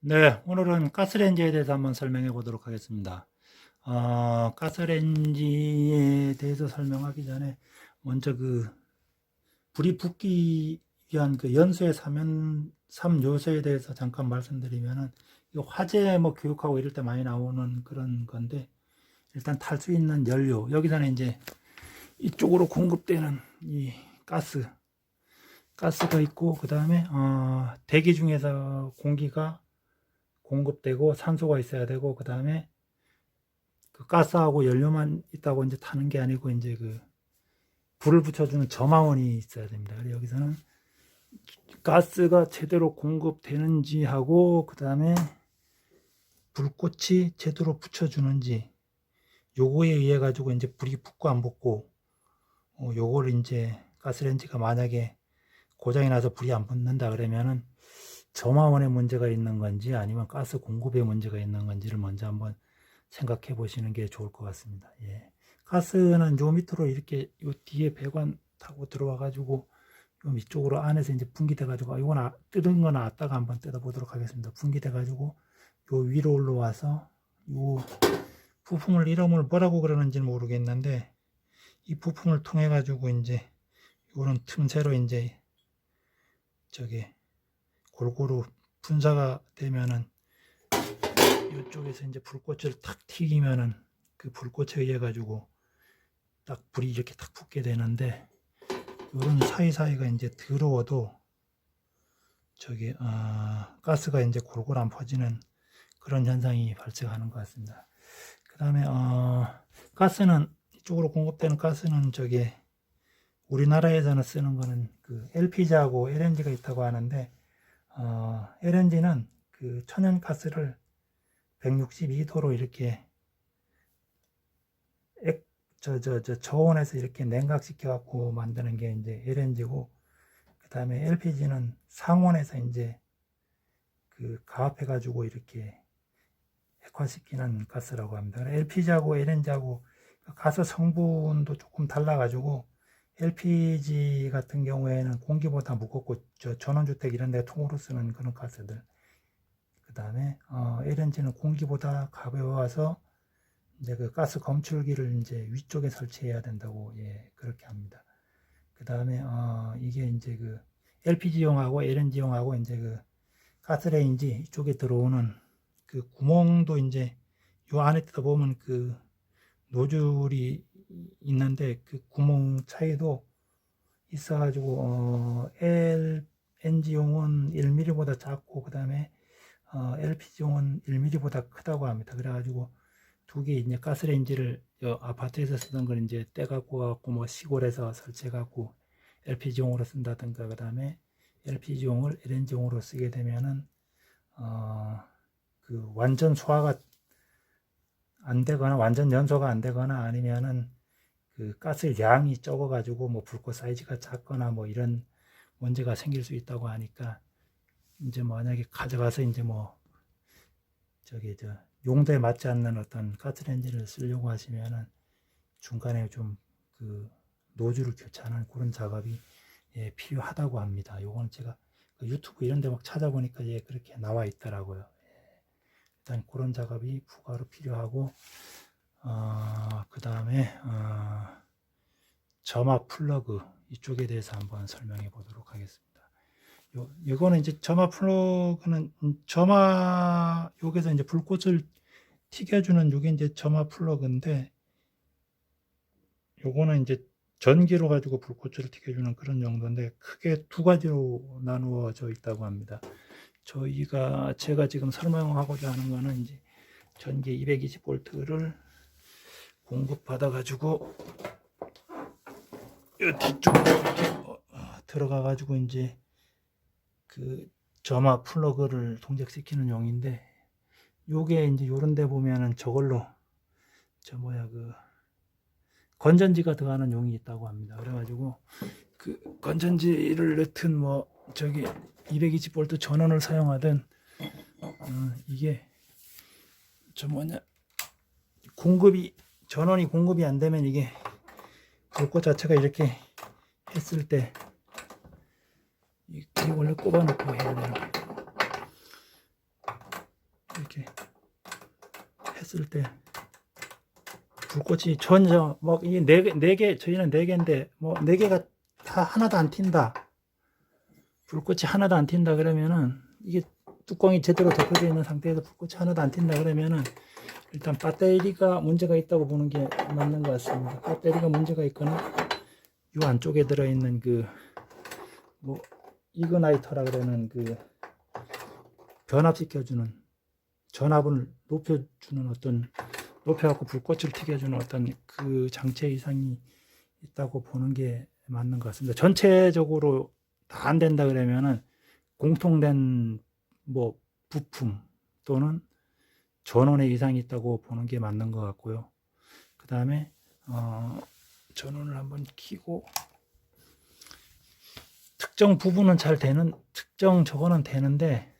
네, 오늘은 가스레인지에 대해서 한번 설명해 보도록 하겠습니다. 어, 가스레인지에 대해서 설명하기 전에 먼저 그 불이 붙기 위한 그 연소의 삼연 삼 요소에 대해서 잠깐 말씀드리면은 이 화재 뭐 교육하고 이럴 때 많이 나오는 그런 건데 일단 탈 수 있는 연료 여기서는 이제 이쪽으로 공급되는 이 가스 가스가 있고 그 다음에 어, 대기 중에서 공기가 공급되고 산소가 있어야 되고 그 다음에 그 가스하고 연료만 있다고 이제 타는 게 아니고 이제 그 불을 붙여주는 점화원이 있어야 됩니다. 그래서 여기서는 가스가 제대로 공급되는지 하고 그 다음에 불꽃이 제대로 붙여주는지 요거에 의해 가지고 이제 불이 붙고 안 붙고 어, 요거를 이제 가스레인지가 만약에 고장이 나서 불이 안 붙는다 그러면은 점화원에 문제가 있는 건지 아니면 가스 공급에 문제가 있는 건지를 먼저 한번 생각해 보시는 게 좋을 것 같습니다. 예. 가스는 요 밑으로 이렇게 요 뒤에 배관 타고 들어와 가지고 요 위쪽으로 안에서 이제 분기돼 가지고 이건 아, 뜯은 거 나왔다가 한번 뜯어 보도록 하겠습니다. 분기돼 가지고 요 위로 올라와서 요 부품을 이름을 뭐라고 그러는지는 모르겠는데 이 부품을 통해 가지고 이제 요런 틈새로 이제 저기 골고루 분사가 되면은 이쪽에서 이제 불꽃을 탁 튀기면은 그 불꽃에 의해 가지고 딱 불이 이렇게 탁 붙게 되는데 이런 사이사이가 이제 들어워도 저기 아, 가스가 이제 골고루 안 퍼지는 그런 현상이 발생하는 것 같습니다. 그 다음에 어, 가스는 이쪽으로 공급되는 가스는 저기 우리나라에서는 쓰는 거는 그 LPG하고 LNG가 있다고 하는데 어, LNG는 그 천연가스를 162도로 이렇게 액, 저, 저, 저, 저온에서 이렇게 냉각시켜 갖고 만드는 게 이제 LNG고, 그 다음에 LPG는 상온에서 이제 그 가압해 가지고 이렇게 액화시키는 가스라고 합니다. LPG하고 LNG하고 가스 성분도 조금 달라 가지고 LPG 같은 경우에는 공기보다 무겁고 저 전원주택 이런 데 통으로 쓰는 그런 가스들. 그 다음에 어, LNG는 공기보다 가벼워서 이제 그 가스 검출기를 이제 위쪽에 설치해야 된다고 예 그렇게 합니다. 그 다음에 어, 이게 이제 그 LPG용하고 LNG용하고 이제 그 가스레인지 이쪽에 들어오는 그 구멍도 이제 요 안에 뜯어 보면 그 노즐이 있는데 그 구멍 차이도 있어가지고 어, LNG용은 1mm보다 작고 그 다음에 어, LPG용은 1mm보다 크다고 합니다. 그래가지고 두 개 이제 가스레인지를 여 아파트에서 쓰던 걸 이제 떼갖고 갖고 뭐 시골에서 설치해갖고 LPG용으로 쓴다든가 그 다음에 LPG용을 LNG용으로 쓰게 되면은 어, 그 완전 소화가 안 되거나 완전 연소가 안 되거나 아니면은 그 가스 양이 적어 가지고 뭐 불꽃 사이즈가 작거나 뭐 이런 문제가 생길 수 있다고 하니까 이제 만약에 가져가서 이제 뭐 저기 저 용도에 맞지 않는 어떤 가스레인지를 쓰려고 하시면은 중간에 좀 그 노즐을 교체하는 그런 작업이 예, 필요하다고 합니다. 요거는 제가 그 유튜브 이런 데 막 찾아보니까 예, 그렇게 나와 있더라고요. 예. 일단 그런 작업이 부가로 필요하고 어, 그 다음에 어, 점화 플러그 이쪽에 대해서 한번 설명해 보도록 하겠습니다. 요, 이거는 이제 점화 플러그는 음, 점화 여기서 이제 불꽃을 튀겨주는 요게 이제 점화 플러그인데 요거는 이제 전기로 가지고 불꽃을 튀겨주는 그런 용도인데 크게 두 가지로 나누어져 있다고 합니다. 저희가 제가 지금 설명하고자 하는 거는 이제 전기 220볼트를 공급받아 가지고 이 뒤쪽으로 어, 어, 들어가 가지고 이제 그 점화 플러그를 동작시키는 용인데 요게 이제 요런 데 보면은 저걸로 저 뭐야 그 건전지가 들어가는 용이 있다고 합니다. 그래가지고 그 건전지를 넣든 뭐 저기 220V 전원을 사용하든 어, 이게 저 뭐냐 공급이 전원이 공급이 안 되면 이게 불꽃 자체가 이렇게 했을 때이 원래 꼽아놓고 해야 되는 이렇게 했을 때 불꽃이 전혀 뭐이네개네 저희는 네 개인데 뭐 네 개가 다 하나도 안 튄다. 불꽃이 하나도 안 튄다 그러면은 이게 뚜껑이 제대로 덮여져 있는 상태에서 불꽃이 하나도 안 튄다 그러면은 일단 배터리가 문제가 있다고 보는 게 맞는 것 같습니다. 배터리가 문제가 있거나 이 안쪽에 들어있는 그 뭐 이그나이터라 그러는 그 변압시켜주는 전압을 높여주는 어떤 높여갖고 불꽃을 튀겨주는 어떤 그 장치 이상이 있다고 보는 게 맞는 것 같습니다. 전체적으로 다 안 된다 그러면은 공통된 뭐 부품 또는 전원의 이상이 있다고 보는 게 맞는 것 같고요. 그 다음에 어, 전원을 한번 켜고 특정 부분은 잘 되는 특정 저거는 되는데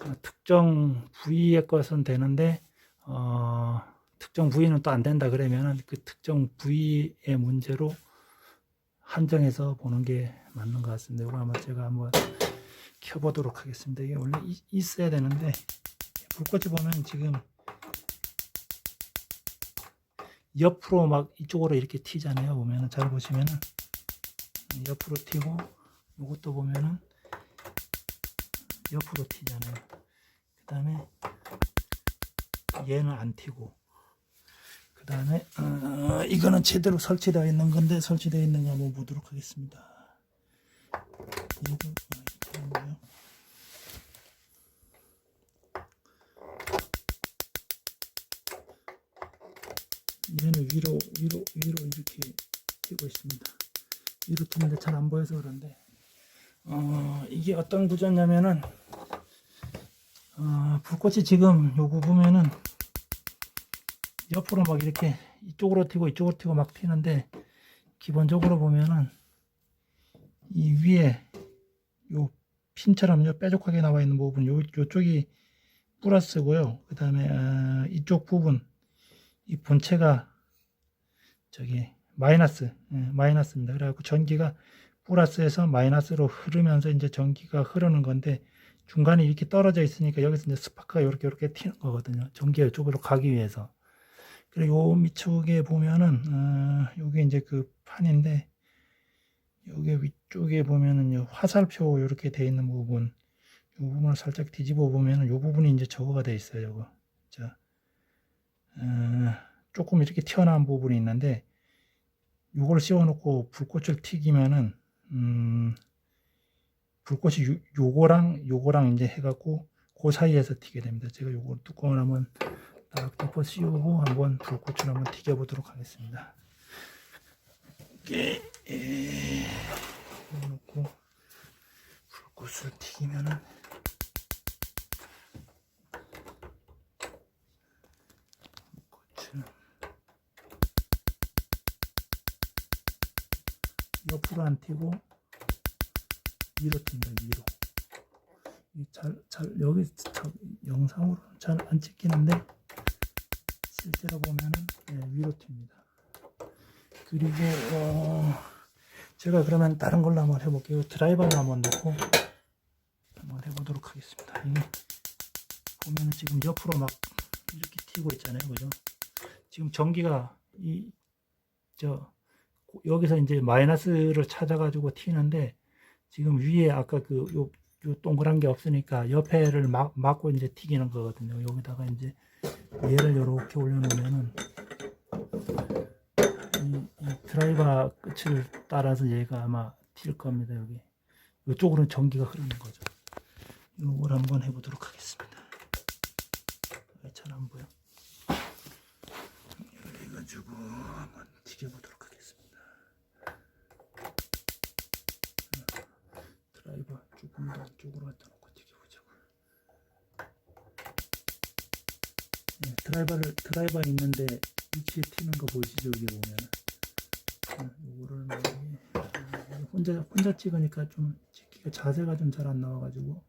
어, 특정 부위의 것은 되는데 어, 특정 부위는 또 안 된다 그러면은 그 특정 부위의 문제로 한정해서 보는 게 맞는 것 같습니다. 이거 아마 제가 한번 켜보도록 하겠습니다. 이게 원래 이- 있어야 되는데 불꽃이 보면 지금 옆으로 막 이쪽으로 이렇게 튀잖아요. 보면은 잘 보시면은 옆으로 튀고 이것도 보면은 옆으로 튀잖아요. 그 다음에 얘는 안 튀고 그 다음에 어, 이거는 제대로 설치되어 있는 건데 설치되어 있는가 한번 보도록 하겠습니다. 얘도 하고요. 얘는 위로 위로 위로 이렇게 튀고 있습니다. 위로 튀는데 잘 안 보여서 그런데 어, 이게 어떤 구조냐면은 어, 불꽃이 지금 요거 보면은 옆으로 막 이렇게 이쪽으로 튀고 이쪽으로 튀고 막 튀는데 기본적으로 보면은 이 위에 요 핀처럼 요 뾰족하게 나와 있는 부분 요 요쪽이 플러스고요. 그 다음에 어, 이쪽 부분 이 본체가 저기 마이너스 예, 마이너스입니다. 그래갖고 전기가 플러스에서 마이너스로 흐르면서 이제 전기가 흐르는 건데 중간에 이렇게 떨어져 있으니까 여기서 이제 스파크가 이렇게 이렇게 튀는 거거든요. 전기가 이쪽으로 가기 위해서. 그리고 요 밑쪽에 보면은 어, 요게 이제 그 판인데 요게 위쪽에 보면은 화살표 이렇게 돼 있는 부분 요 부분을 살짝 뒤집어 보면은 요 부분이 이제 저거가 돼 있어요. 요거. 자. 어, 조금 이렇게 튀어나온 부분이 있는데 요걸 씌워놓고 불꽃을 튀기면은 음, 불꽃이 요, 요거랑 요거랑 이제 해갖고 그 사이에서 튀게 됩니다. 제가 요거 뚜껑을 한번 딱 덮어 씌우고 한번 불꽃을 한번 튀겨 보도록 하겠습니다. 이렇게 에, 놓고 불꽃을 튀기면은 불꽃을 옆으로 안 튀고 위로 튄다 위로. 잘, 잘 여기 자- 영상으로 잘안 찍히는데 실제로 보면은 예, 위로 튑니다. 그리고 어, 제가 그러면 다른 걸로 한번 해볼게요. 드라이버를 한번 넣고 한번 해보도록 하겠습니다. 이게 보면은 지금 옆으로 막 이렇게 튀고 있잖아요. 그죠? 지금 전기가 이 저 여기서 이제 마이너스를 찾아가지고 튀는데 지금 위에 아까 그 요, 요 동그란 게 없으니까 옆에를 막, 막고 이제 튀기는 거거든요. 여기다가 이제 얘를 이렇게 올려놓으면은 드라이버 끝을 따라서 얘가 아마 튈 겁니다. 여기 이쪽으로는 전기가 흐르는 거죠. 이걸 한번 해보도록 하겠습니다. 잘 안 보여. 이래가지고 한번 튀겨보도록 하겠습니다. 드라이버 조금 더 안쪽으로 갖다 놓고 튀겨보자고. 네, 드라이버를 드라이버 있는데 위치에 튀는 거 보이시죠? 여기 보면은. 네, 요거를 아, 혼자 혼자 찍으니까 좀 찍기가 자세가 좀 잘 안 나와가지고.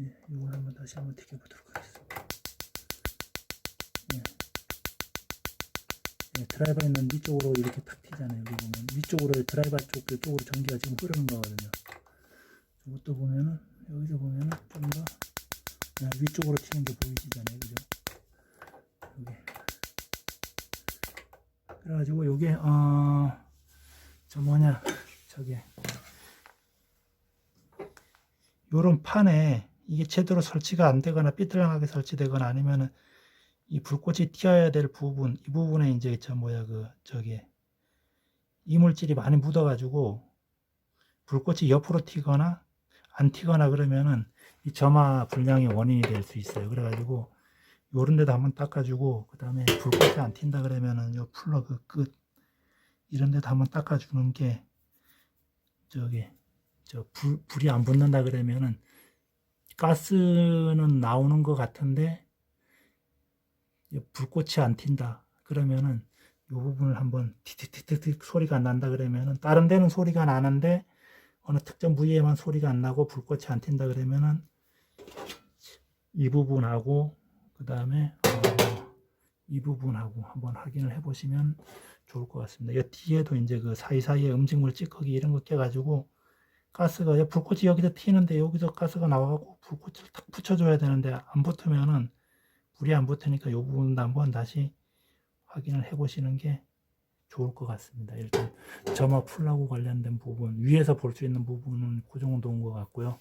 예, 요걸 한번 다시 한번 튀겨 보도록 하겠습니다. 예. 예, 드라이버 있는 위쪽으로 이렇게 탁 튀잖아요. 여기 보면 위쪽으로 드라이버 쪽 그쪽으로 전기가 지금 흐르는 거거든요. 이것도 보면은 여기서 보면은 좀더 위쪽으로 튀는 게 보이시잖아요, 그죠? 여기. 그래가지고 요게 어 저 뭐냐 저기 요런 판에 이게 제대로 설치가 안 되거나 삐뚤랑하게 설치되거나 아니면은 이 불꽃이 튀어야 될 부분 이 부분에 이제 저 뭐야 그 저기 이물질이 많이 묻어가지고 불꽃이 옆으로 튀거나 안 튀거나 그러면은 이 점화 불량의 원인이 될 수 있어요. 그래가지고 요런 데도 한번 닦아주고 그 다음에 불꽃이 안 튄다 그러면은 요 플러그 끝. 이런 데도 한번 닦아주는 게 저기 저 불, 불이 안 붙는다 그러면은 가스는 나오는 것 같은데 이 불꽃이 안 튄다 그러면은 이 부분을 한번 티티티틱 소리가 안 난다 그러면은 다른 데는 소리가 나는데 어느 특정 부위에만 소리가 안 나고 불꽃이 안 튄다 그러면은 이 부분하고 그 다음에 어, 이 부분하고 한번 확인을 해보시면 좋을 것 같습니다. 이 뒤에도 이제 그 사이사이에 음식물 찌꺼기 이런 거 껴가지고 가스가 야, 불꽃이 여기서 튀는데 여기서 가스가 나와갖고 불꽃을 탁 붙여줘야 되는데 안 붙으면은 불이 안 붙으니까 이 부분도 한번 다시 확인을 해보시는 게 좋을 것 같습니다. 일단 점화 풀라고 관련된 부분 위에서 볼 수 있는 부분은 그 정도인 것 같고요.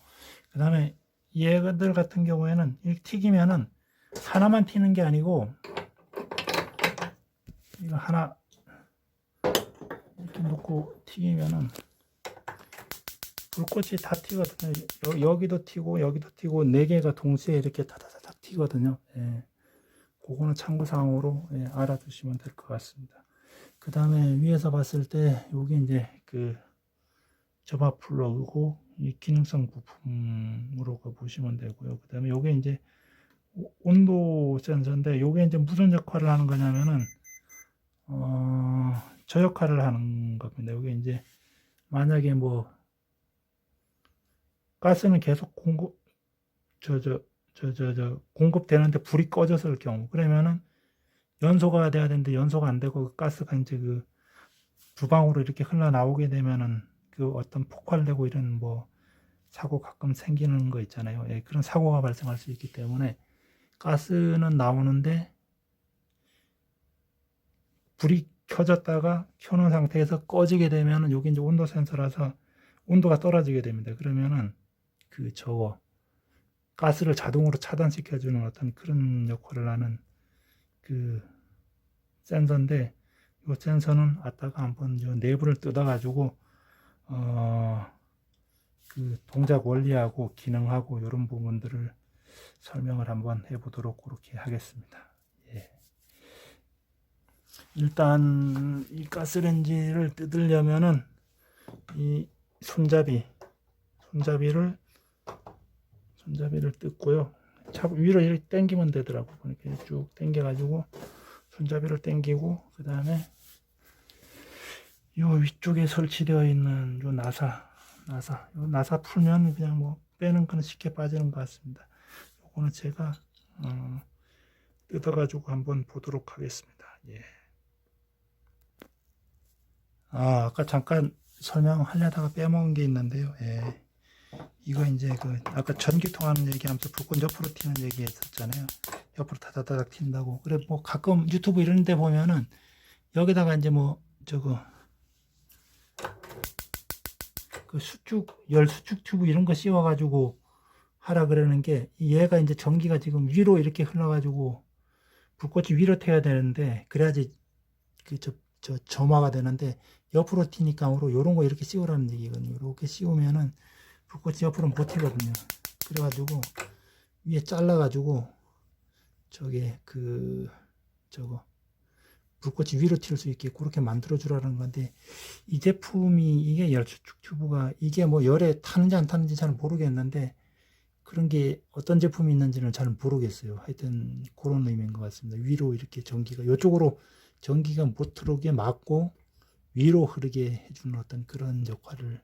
그 다음에 얘들 같은 경우에는 튀기면은 하나만 튀는 게 아니고 이거 하나 이렇게 놓고 튀기면은 불꽃이 다 튀거든요. 여, 기도 튀고 여기도 튀고 네 개가 동시에 이렇게 다다다닥 튀거든요. 예. 그거는 참고사항으로 예, 알아두시면 될 것 같습니다. 그 다음에 위에서 봤을 때 여기 이제 그 접합 플러그고 이 기능성 부품으로 보시면 되고요. 그 다음에 요게 이제 온도 센서인데 요게 이제 무슨 역할을 하는 거냐면은 어, 저 역할을 하는 겁니다. 요게 이제 만약에 뭐 가스는 계속 공급 저저 저 저 저 공급되는데 불이 꺼졌을 경우 그러면은 연소가 돼야 되는데 연소가 안 되고 그 가스가 이제 그 주방으로 이렇게 흘러나오게 되면은 그 어떤 폭발되고 이런 뭐 사고 가끔 생기는 거 있잖아요. 예, 그런 사고가 발생할 수 있기 때문에 가스는 나오는데 불이 켜졌다가 켜놓은 상태에서 꺼지게 되면은 여기 이제 온도 센서라서 온도가 떨어지게 됩니다. 그러면은 그 저거 가스를 자동으로 차단시켜주는 어떤 그런 역할을 하는 그 센서인데 이 센서는 아따가 한번 요 내부를 뜯어가지고 어 그 동작 원리하고 기능하고 이런 부분들을 설명을 한번 해보도록 그렇게 하겠습니다. 예. 일단 이 가스레인지를 뜯으려면은 이 손잡이 손잡이를 손잡이를 뜯고요. 잡 위로 이렇게 당기면 되더라고. 이렇게 쭉 당겨가지고 손잡이를 당기고 그 다음에 요 위쪽에 설치되어 있는 요 나사 나사 요 나사 풀면 그냥 뭐 빼는 거는 쉽게 빠지는 것 같습니다. 요거는 제가 어, 뜯어가지고 한번 보도록 하겠습니다. 예. 아 아까 잠깐 설명하려다가 빼먹은 게 있는데요. 예. 이거 이제 그 아까 전기통 하는 얘기하면서 불꽃 옆으로 튀는 얘기 했었잖아요. 옆으로 다다다닥 튄다고. 그래 뭐 가끔 유튜브 이런 데 보면은 여기다가 이제 뭐 저거 그 수축 열 수축 튜브 이런 거 씌워 가지고 하라 그러는 게 얘가 이제 전기가 지금 위로 이렇게 흘러 가지고 불꽃이 위로 튀어야 되는데 그래야지 그 저 저 점화가 되는데 옆으로 튀니까 요런 거 이렇게 씌우라는 얘기거든요. 이렇게 씌우면은 불꽃이 옆으로 못 튀거든요. 그래가지고 위에 잘라가지고 저게 그 저거 불꽃이 위로 튈 수 있게 그렇게 만들어 주라는 건데 이 제품이 이게 열수축 튜브가 이게 뭐 열에 타는지 안 타는지 잘 모르겠는데 그런 게 어떤 제품이 있는지는 잘 모르겠어요. 하여튼 그런 의미인 것 같습니다. 위로 이렇게 전기가 이쪽으로 전기가 못 들어오게 막고 위로 흐르게 해주는 어떤 그런 역할을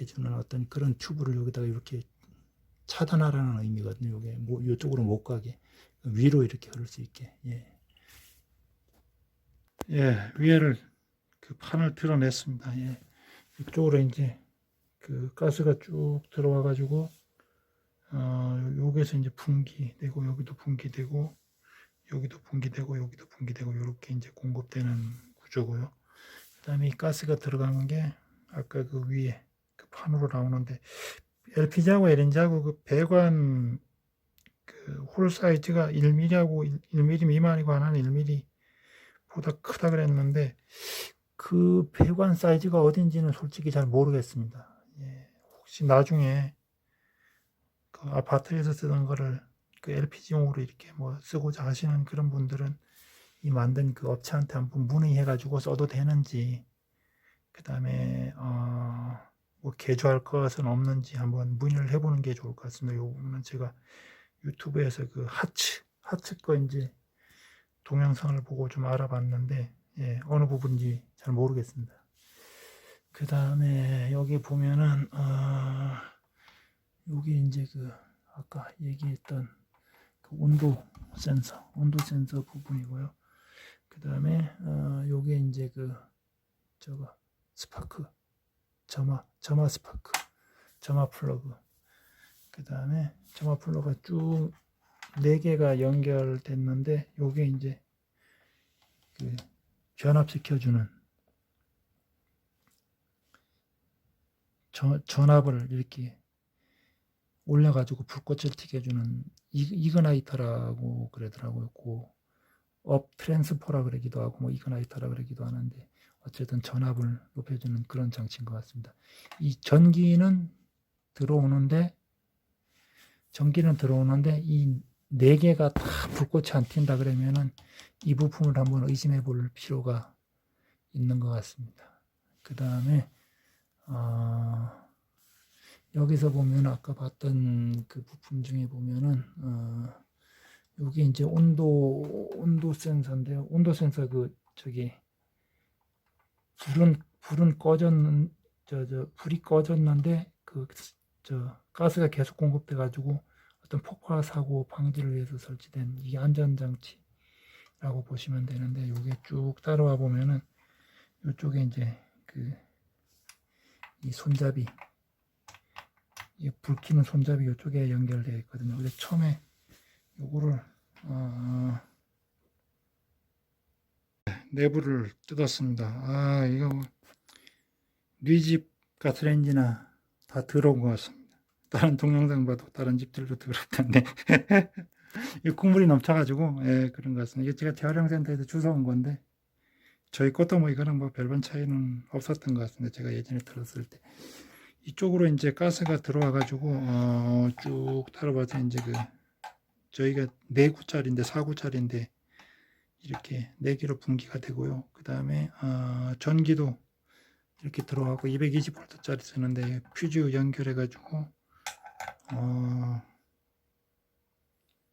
해주는 어떤 그런 튜브를 여기다가 이렇게 차단하라는 의미거든요. 이게 뭐 이쪽으로 못 가게 위로 이렇게 흐를 수 있게. 예. 예, 위에를 그 판을 드러냈습니다. 예. 이쪽으로 이제 그 가스가 쭉 들어와 가지고 어, 요 여기서 이제 분기되고 여기도 분기되고 여기도 분기되고 여기도 분기되고 이렇게 이제 공급되는 구조고요. 그다음에 이 가스가 들어가는 게 아까 그 위에 그 판으로 나오는데 LPG하고 LNG하고 그 배관 그 홀 사이즈가 1mm하고 1mm 미만이고 하나는 1mm 보다 크다 그랬는데 그 배관 사이즈가 어딘지는 솔직히 잘 모르겠습니다. 예, 혹시 나중에 그 아파트에서 쓰던 거를 그 LPG용으로 이렇게 뭐 쓰고자 하시는 그런 분들은 이 만든 그 업체한테 한번 문의해가지고 써도 되는지 그 다음에 어 뭐 개조할 것은 없는지 한번 문의를 해보는 게 좋을 것 같습니다. 요 부분은 제가 유튜브에서 그 하츠 하츠 거 이제 동영상을 보고 좀 알아봤는데 예, 어느 부분인지 잘 모르겠습니다. 그 다음에 여기 보면은 어, 여기 이제 그 아까 얘기했던 그 온도 센서, 온도 센서 부분이고요. 그 다음에 어, 요게 이제 그 저거 스파크, 점화, 점화 스파크, 점화 플러그. 그 다음에 점화 플러그가 쭉네 개가 연결됐는데 요게 이제 그 변압시켜주는 전, 전압을 이렇게 올려가지고 불꽃을 튀겨주는 이, 이그나이터라고 그러더라고요. 그업 트랜스퍼라 그러기도 하고 뭐 이그나이터라 그러기도 하는데 어쨌든 전압을 높여주는 그런 장치인 것 같습니다. 이 전기는 들어오는데 전기는 들어오는데 이 네 개가 다 불꽃이 안 튄다 그러면은 이 부품을 한번 의심해 볼 필요가 있는 것 같습니다. 그 다음에 어, 여기서 보면 아까 봤던 그 부품 중에 보면은 어, 여기 이제 온도 온도 센서인데요. 온도 센서 그 저기 불은 불은 꺼졌는 저 저 불이 꺼졌는데 그 저 가스가 계속 공급돼 가지고 어떤 폭발 사고 방지를 위해서 설치된 이 안전 장치라고 보시면 되는데 이게 쭉 따라와 보면은 이쪽에 이제 그 이 손잡이 이 불 켜는 손잡이 이쪽에 연결되어 있거든요. 근데 처음에 요거를 어, 내부를 뜯었습니다. 아 이거 뭐 네집 가스레인지나 다 들어온 것 같습니다. 다른 동영상 봐도 다른 집들도 더럽던데 이 국물이 넘쳐가지고 예, 그런 것 같습니다. 이게 제가 재활용센터에서 주워온 건데 저희 것도 뭐 이거랑 뭐 별반 차이는 없었던 것 같습니다. 제가 예전에 들었을 때 이쪽으로 이제 가스가 들어와 가지고 어, 쭉 따라봐서 이제 그 저희가 4구짜리인데 4구짜리인데 이렇게 4개로 분기가 되고요. 그 다음에 어, 전기도 이렇게 들어가고 220V짜리 쓰는데 퓨즈 연결해 가지고 어,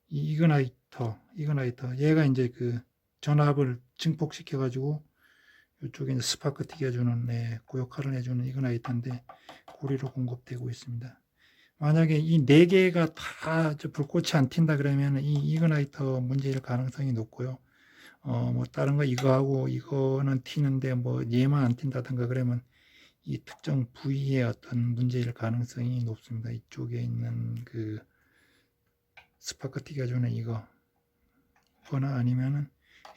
이 이그나이터 이그나이터 얘가 이제 그 전압을 증폭시켜 가지고 이쪽에 스파크 튀겨주는 네, 그 역할을 해주는 이그나이터인데 고리로 공급되고 있습니다. 만약에 이 네 개가 다저 불꽃이 안 튄다 그러면 이 이그나이터 문제일 가능성이 높고요. 어, 뭐 다른 거 이거하고 이거는 튀는데 뭐 얘만 안 튄다든가 그러면 이 특정 부위의 어떤 문제일 가능성이 높습니다. 이쪽에 있는 그 스파크 튀겨주는 이거 거나 아니면은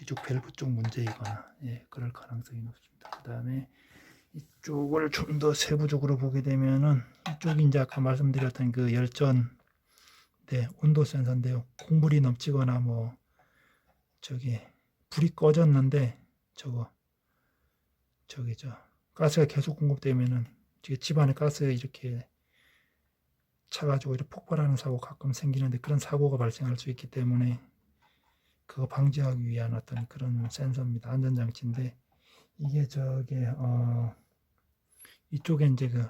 이쪽 밸브 쪽 문제이거나 예, 그럴 가능성이 높습니다. 그 다음에 이쪽을 좀 더 세부적으로 보게 되면은 이쪽이 이제 아까 말씀드렸던 그 열전 네, 온도 센서인데요. 공물이 넘치거나 뭐 저기 불이 꺼졌는데 저거 저기 저 가스가 계속 공급되면은 집안에 가스가 이렇게 차가지고 이렇게 폭발하는 사고 가끔 생기는데 그런 사고가 발생할 수 있기 때문에 그거 방지하기 위한 어떤 그런 센서입니다. 안전장치인데 이게 저게 어 이쪽에 이제 그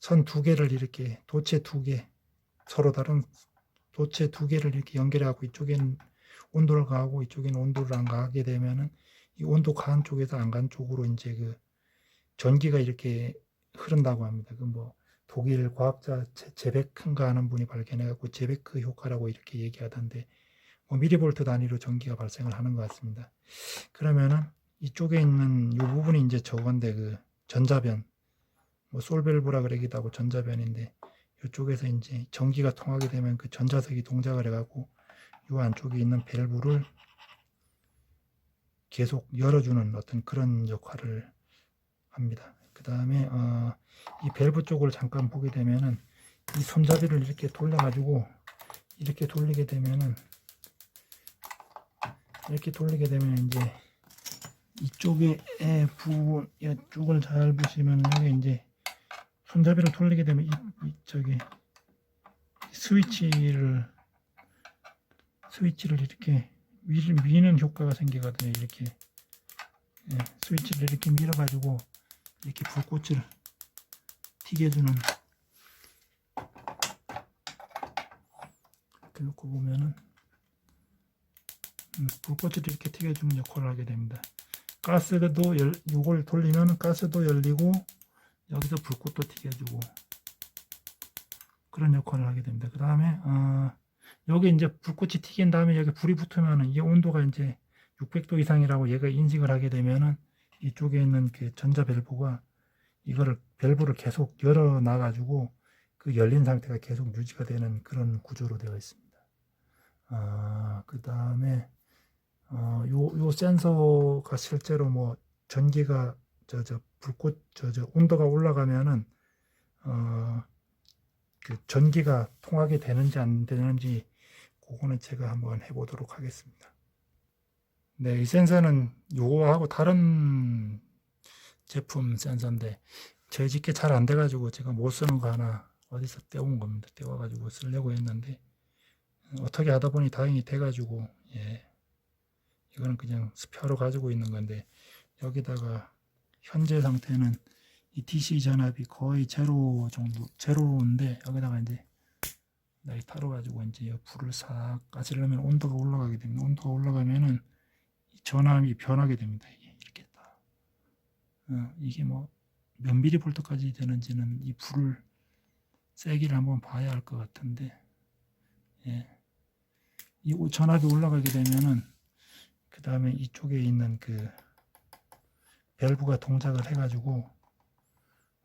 선 두 개를 이렇게 도체 두 개 서로 다른 도체 두 개를 이렇게 연결하고 이쪽엔 온도를 가하고 이쪽에는 온도를 안 가하게 되면은 이 온도 가한 쪽에서 안 간 쪽으로 이제 그 전기가 이렇게 흐른다고 합니다. 그 뭐 독일 과학자 제베크인가 하는 분이 발견해갖고 제베크 효과라고 이렇게 얘기하던데 뭐 미리볼트 단위로 전기가 발생을 하는 것 같습니다. 그러면은 이쪽에 있는 이 부분이 이제 저건데 그 전자변 뭐 솔밸브라 그러기도 하고 전자변인데 이쪽에서 이제 전기가 통하게 되면 그 전자석이 동작을 해갖고 이 안쪽에 있는 밸브를 계속 열어주는 어떤 그런 역할을 합니다. 그 다음에 어, 이 밸브 쪽을 잠깐 보게 되면은 이 손잡이를 이렇게 돌려가지고 이렇게 돌리게 되면은 이렇게 돌리게 되면 이제 이쪽에 부분 이쪽을 잘 보시면 여기 이제 손잡이를 돌리게 되면 이, 이 저기 스위치를 스위치를 이렇게 위, 미는 효과가 생기거든요. 이렇게 예, 스위치를 이렇게 밀어가지고 이렇게 불꽃을 튀게 해주는 이렇게 놓고 보면은 음, 불꽃을 이렇게 튀겨주는 역할을 하게 됩니다. 가스도 열, 요걸 돌리면 가스도 열리고 여기서 불꽃도 튀겨주고 그런 역할을 하게 됩니다. 그 다음에 어, 여기 이제 불꽃이 튀긴 다음에 여기 불이 붙으면은 이 온도가 이제 600도 이상이라고 얘가 인식을 하게 되면은 이쪽에 있는 그 전자 밸브가 이거를 밸브를 계속 열어 놔 가지고 그 열린 상태가 계속 유지가 되는 그런 구조로 되어 있습니다. 아, 그 다음에 어, 요, 요 센서가 실제로 뭐 전기가 저, 저 불꽃 저, 저 온도가 올라가면은 어, 그 전기가 통하게 되는지 안 되는지 그거는 제가 한번 해보도록 하겠습니다. 네, 이 센서는 요거하고 다른 제품 센서인데 저희 집게 잘 안 돼가지고 제가 못 쓰는 거 하나 어디서 떼온 겁니다. 떼와가지고 쓰려고 했는데 어떻게 하다 보니 다행히 돼가지고 예 이거는 그냥 스페어로 가지고 있는 건데 여기다가 현재 상태는 이 DC 전압이 거의 제로 정도 제로인데 여기다가 이제 라이터로 가지고 이제 이 불을 싹 까지려면 온도가 올라가게 됩니다. 온도가 올라가면은 이 전압이 변하게 됩니다. 이게 이렇게 딱 어, 이게 뭐 몇 미리 볼트까지 되는지는 이 불을 세기를 한번 봐야 할 것 같은데 예. 이 오- 전압이 올라가게 되면은 그 다음에 이쪽에 있는 그 밸브가 동작을 해가지고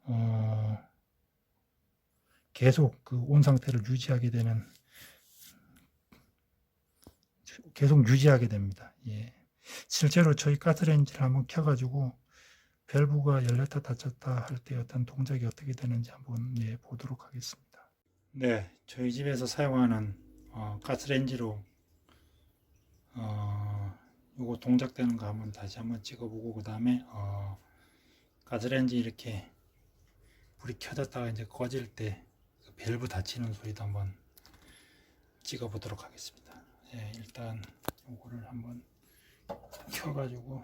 어 계속 그 온 상태를 유지하게 되는 계속 유지하게 됩니다. 예. 실제로 저희 가스레인지를 한번 켜가지고 밸브가 열렸다 닫혔다 할 때 어떤 동작이 어떻게 되는지 한번 예, 보도록 하겠습니다. 네, 저희 집에서 사용하는 어, 가스레인지로 어, 요거 동작되는 거 한번 다시 한번 찍어보고 그 다음에 어, 가스레인지 이렇게 불이 켜졌다가 이제 꺼질 때 그 밸브 닫히는 소리도 한번 찍어 보도록 하겠습니다. 예, 일단 요거를 한번 켜가지고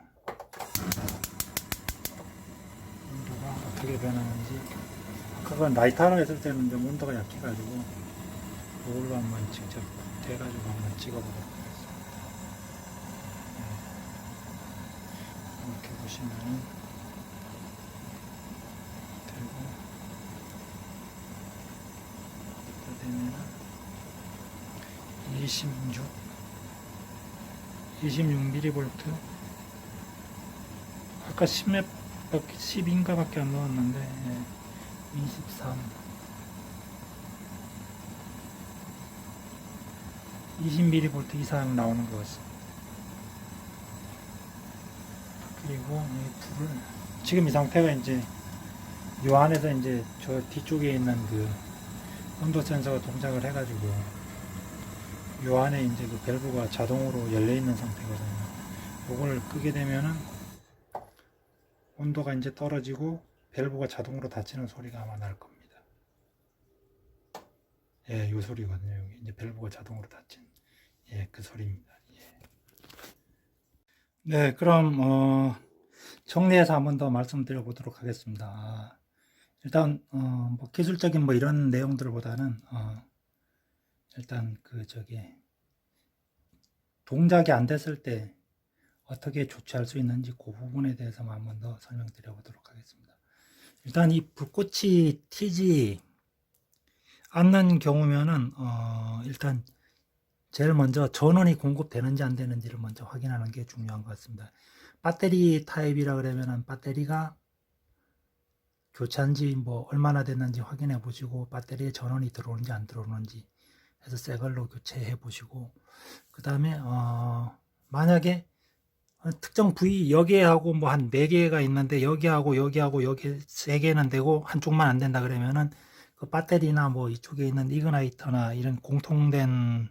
온도가 어떻게 변하는지 그건 라이터 하나 했을 때는 좀 온도가 약해가지고 이걸로 한번 직접 대가지고 한번 찍어보도록 하겠습니다. 예. 이렇게 보시면은 되고 이렇게 되면은 26 26mV 아까 10몇 10인가 밖에 안 나왔는데 예. 23 20mV 이상 나오는 것 같습니다. 그리고 이 불을 지금 이 상태가 이제 요 안에서 이제 저 뒤쪽에 있는 그 온도 센서가 동작을 해가지고 요 안에 이제 그 밸브가 자동으로 열려 있는 상태거든요. 요걸 끄게 되면은 온도가 이제 떨어지고 밸브가 자동으로 닫히는 소리가 아마 날 겁니다. 예, 요 소리거든요. 여기 이제 밸브가 자동으로 닫힌 예, 그 소리입니다. 예. 네, 그럼 어, 정리해서 한 번 더 말씀드려 보도록 하겠습니다. 아, 일단 어, 뭐 기술적인 뭐 이런 내용들보다는 어, 일단 그 저기 동작이 안 됐을 때 어떻게 조치할 수 있는지 그 부분에 대해서만 한번 더 설명드려 보도록 하겠습니다. 일단 이 불꽃이 튀지 않는 경우면은 어, 일단 제일 먼저 전원이 공급되는지 안 되는지를 먼저 확인하는 게 중요한 것 같습니다. 배터리 타입이라 그러면은 배터리가 교체한 지 뭐 얼마나 됐는지 확인해 보시고 배터리에 전원이 들어오는지 안 들어오는지 해서 새 걸로 교체해 보시고 그 다음에 어 만약에 특정 부위 여기하고 뭐한네 개가 있는데 여기하고 여기하고 여기 세 개는 되고 한쪽만 안 된다 그러면은 그 배터리나 뭐 이쪽에 있는 이그나이터나 이런 공통된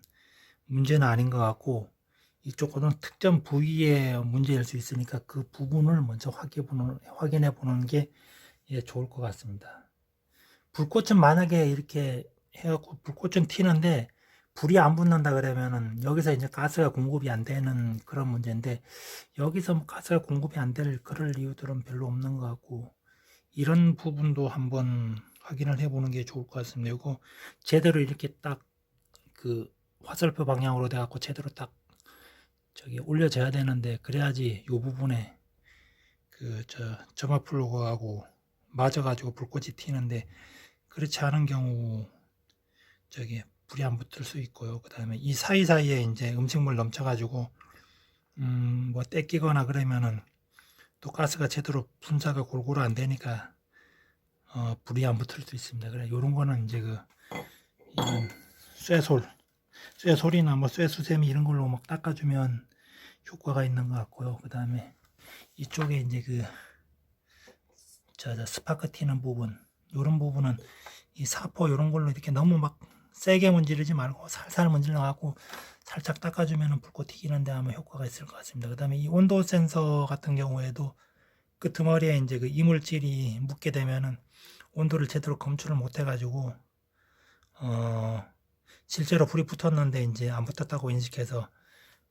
문제는 아닌 것 같고 이쪽은 특정 부위의 문제일 수 있으니까 그 부분을 먼저 확인해 보는 게 예, 좋을 것 같습니다. 불꽃은 만약에 이렇게 해갖고 불꽃은 튀는데 불이 안 붙는다 그러면은 여기서 이제 가스가 공급이 안 되는 그런 문제인데 여기서 뭐 가스가 공급이 안 될 그럴 이유들은 별로 없는 것 같고 이런 부분도 한번 확인을 해보는 게 좋을 것 같습니다. 이거 제대로 이렇게 딱 그 화살표 방향으로 돼갖고 제대로 딱 저기 올려져야 되는데 그래야지 이 부분에 그 저 점화 플러그하고 맞아가지고 불꽃이 튀는데 그렇지 않은 경우 저기 불이 안 붙을 수 있고요. 그 다음에 이 사이사이에 이제 음식물 넘쳐가지고 음뭐 떼끼거나 그러면은 또 가스가 제대로 분사가 골고루 안 되니까 어 불이 안 붙을 수 있습니다. 그래 요런 거는 이제 그 쇠솔 쇠솔이나 뭐 쇠수세미 이런 걸로 막 닦아주면 효과가 있는 것 같고요. 그 다음에 이쪽에 이제 그 저, 저 스파크 튀는 부분 이런 부분은 이 사포 이런 걸로 이렇게 너무 막 세게 문지르지 말고 살살 문질러 갖고 살짝 닦아주면 불꽃 튀기는데 아마 효과가 있을 것 같습니다. 그 다음에 이 온도 센서 같은 경우에도 끄트머리에 이제 그 이물질이 묻게 되면은 온도를 제대로 검출을 못 해가지고 어 실제로 불이 붙었는데 이제 안 붙었다고 인식해서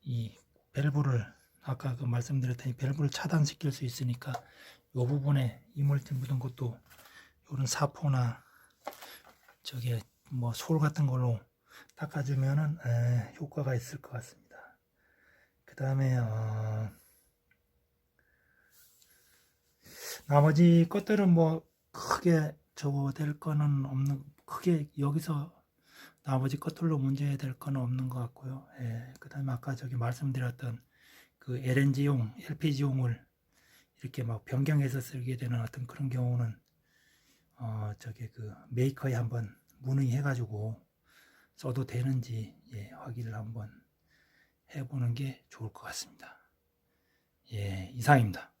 이 밸브를 아까 그 말씀드렸던 이 밸브를 차단시킬 수 있으니까 이 부분에 이물질 묻은 것도 이런 사포나 저게 뭐 솔 같은 걸로 닦아주면은 에, 효과가 있을 것 같습니다. 그 다음에 어, 나머지 것들은 뭐 크게 저거 될 거는 없는 크게 여기서 나머지 것들로 문제 될 거는 없는 것 같고요. 예, 그 다음에 아까 저기 말씀드렸던 그 LNG용, LPG용을 이렇게 막 변경해서 쓰게 되는 어떤 그런 경우는 어 저기 그 메이커에 한번 문의해 가지고 써도 되는지 예, 확인을 한번 해보는 게 좋을 것 같습니다. 예, 이상입니다.